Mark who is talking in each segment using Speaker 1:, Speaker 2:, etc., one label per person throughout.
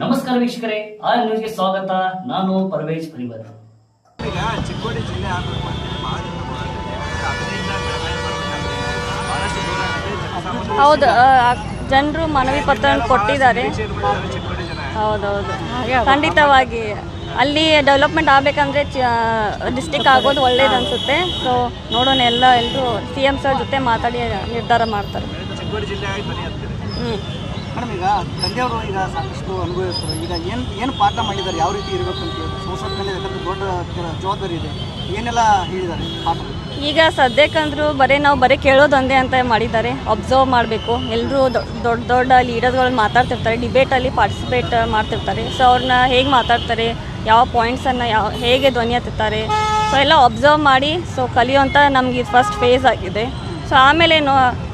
Speaker 1: ನಮಸ್ಕಾರ ವೀಕ್ಷಕರೇ, ಆರ್ ನ್ಯೂಸ್ಗೆ ಸ್ವಾಗತ. ನಾನು ಪರವೇಶ್ ಪರಿವರ್
Speaker 2: ಚಿಕ್ಕೋಡಿ ಜಿಲ್ಲೆ
Speaker 3: ಹೌದು ಜನರು ಮನವಿ ಪತ್ರ ಕೊಟ್ಟಿದ್ದಾರೆ. ಹೌದೌದು. ಖಂಡಿತವಾಗಿ, ಅಲ್ಲಿ ಡೆವಲಪ್ಮೆಂಟ್ ಆಗಬೇಕಂದ್ರೆ ಡಿಸ್ಟಿಕ್ ಆಗೋದು ಒಳ್ಳೇದು ಅನಿಸುತ್ತೆ. ಸೊ ನೋಡೋಣ, ಎಲ್ಲ ಎಲ್ಲರೂ ಸಿ ಎಂ ಸರ್ ಜೊತೆ ಮಾತಾಡಿ ನಿರ್ಧಾರ ಮಾಡ್ತಾರೆ. ಹ್ಞೂ
Speaker 4: ಮೇಡಮ್, ಈಗ ತಂದೆಯವರು ಈಗ ಸಾಕಷ್ಟು ಅನುಭವಿಸ್ತಾರೆ. ಈಗ ಏನು ಏನು ಪಾಠ ಮಾಡಿದ್ದಾರೆ? ಯಾವ ರೀತಿ ಇರಬೇಕು ಅಂತ ಯಾಕಂದ್ರೆ ದೊಡ್ಡ ಜವಾಬ್ದಾರಿ ಇದೆ. ಏನೆಲ್ಲ ಹೇಳಿದ್ದಾರೆ
Speaker 3: ಈಗ ಸದ್ಯಕ್ಕಂದ್ರೂ ಬರೀ ನಾವು ಬರೀ ಕೇಳೋದೊಂದೇ ಅಂತ ಮಾಡಿದ್ದಾರೆ. ಅಬ್ಸರ್ವ್ ಮಾಡಬೇಕು. ಎಲ್ಲರೂ ದೊಡ್ಡ ದೊಡ್ಡ ಲೀಡರ್ಗಳು ಮಾತಾಡ್ತಿರ್ತಾರೆ. ಡಿಬೇಟಲ್ಲಿ ಪಾರ್ಟಿಸಿಪೇಟ್ ಮಾಡ್ತಿರ್ತಾರೆ. ಸೊ ಅವ್ರನ್ನ ಹೇಗೆ ಮಾತಾಡ್ತಾರೆ? ಯಾವ ಪಾಯಿಂಟ್ಸನ್ನು ಯಾವ ಹೇಗೆ ಧ್ವನಿ ಹತ್ತಿರ್ತಾರೆ ಸೊ ಎಲ್ಲ ಅಬ್ಸರ್ವ್ ಮಾಡಿ ಸೊ ಕಲಿಯುವಂಥ ನಮಗೆ ಫಸ್ಟ್ ಫೇಸ್ ಆಗಿದೆ. ಸೊ ಆಮೇಲೆ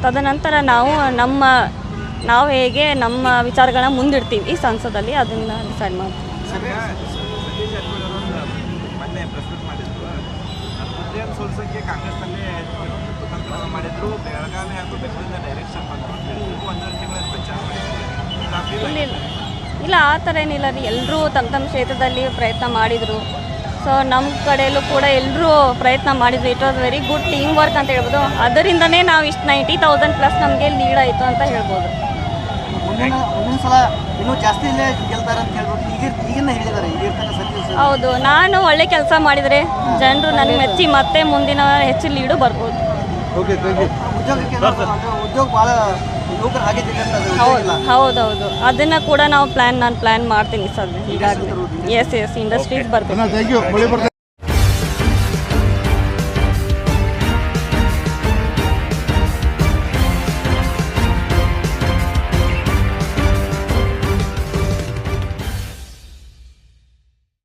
Speaker 3: ತದನಂತರ ನಾವು ನಮ್ಮ ನಾವು ಹೇಗೆ ನಮ್ಮ ವಿಚಾರಗಳನ್ನ ಮುಂದಿಡ್ತೀವಿ ಸಂಸದಲ್ಲಿ ಅದನ್ನು ಡಿಸೈಡ್ ಮಾಡ್ತೀವಿ ಇಲ್ಲ ಆ ಥರ ಏನಿಲ್ಲ ರೀ. ಎಲ್ಲರೂ ತಮ್ಮ ತಮ್ಮ ಕ್ಷೇತ್ರದಲ್ಲಿ ಪ್ರಯತ್ನ ಮಾಡಿದರು. ಸೊ ನಮ್ಮ ಕಡೆಯಲ್ಲೂ ಕೂಡ ಎಲ್ಲರೂ ಪ್ರಯತ್ನ ಮಾಡಿದರು. It was very good team work ಅಂತ ಹೇಳ್ಬೋದು. ಅದರಿಂದನೇ ನಾವು ಇಷ್ಟು ನೈಂಟಿ ತೌಸಂಡ್ ಪ್ಲಸ್ ನಮಗೆ ಲೀಡ್ ಆಯಿತು ಅಂತ ಹೇಳ್ಬೋದು.
Speaker 4: ಮುಂದಿನ ಮುಂದಿನ ಸಲ ಇನ್ನೂ ಜಾಸ್ತಿ ಇಲ್ಲೇ ಗೆಲ್ತಾರೆ ಅಂತ ಹೇಳ್ಬಿಟ್ಟು ಈಗ ಈಗಿನ ಹೇಳಿದ್ದಾರೆ ಈಗ ಇರ್ತಕ್ಕ ಸತೀಶ್ ಸರ್
Speaker 3: ಹೌದು ನಾನು ಒಳ್ಳೆ ಕೆಲಸ ಮಾಡಿದರೆ ಜನರು ನನಗೆ ಮೆಚ್ಚಿ ಮತ್ತೆ ಮುಂದಿನ ಹೆಚ್ಚು ಲೀಡು ಬರ್ಬೋದು.
Speaker 4: ಓಕೆ ಉದ್ಯೋಗಕ್ಕೆ ಏನಾದ್ರು ಅಂದ್ರೆ ಉದ್ಯೋಗ ಭಾಳ ಯುವಕರು ಹಾಗೆ ಜಿಲ್ಲೆ
Speaker 3: ಹೌದು ಹೌದೌದು. ಅದನ್ನ ಕೂಡ ನಾವು ಪ್ಲಾನ್ ನಾನು ಪ್ಲಾನ್ ಮಾಡ್ತೀನಿ ಸರ್ ಈಗಾಗಲೇ. ಎಸ್ ಎಸ್ ಇಂಡಸ್ಟ್ರೀಸ್ ಬರ್ತೀನಿ
Speaker 4: ಥ್ಯಾಂಕ್ ಯು